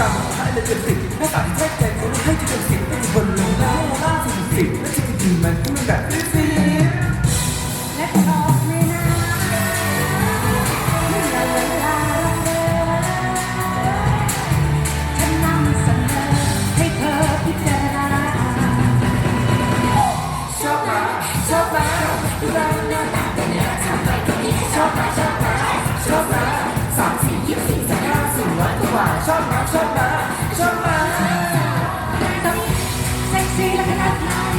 ตามท้เลยเกินสิบหน้าตาที่แท้ใจคนให้ที่เป็นสิบเป็นคนลงหน้าล่าสุดสิบและจริงๆมันก็ไม่แบบนี้สิและชอบไม่นานไม่ละเวลาเดินฉันนำเสนอให้เธอพิจารณาชอบมาชอบมาดูแลหน้าตาเป็นยังไงทำไมตรงนี้ชอบมาชอบมาชอบมาสามสี่ยี่สิบสี่สิบ เซ็ก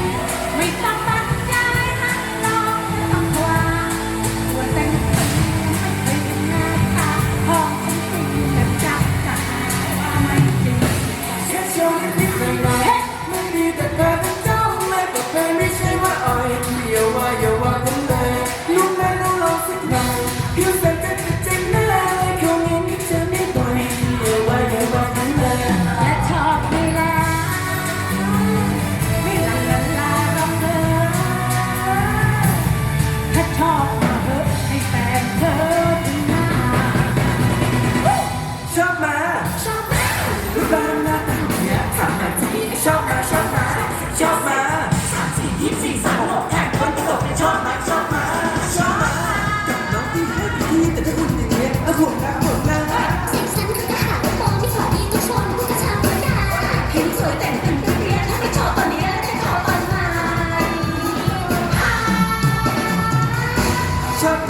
อบมาชอบมารูปร่างหน้าตาเนี่ยถามหน่อยสิชอบมาชอบมาชอบมาสามสี่ยี่สี่สามหกแข่งคนตลกชอบมาชอบมาชอบมากับน้องที่ให้พี่แต่ถ้าคุณอย่างเงี้ยแล้วห่วงนะห่วงนะเสียงฉันคือทหารมองที่ขอดีตัวชนผู้กระชากหัวหน้เห็นสวยแต่งเป็นเรียนถ้าไม่ชอบตอนนี้แล้วจะชอตอนไหนชอบ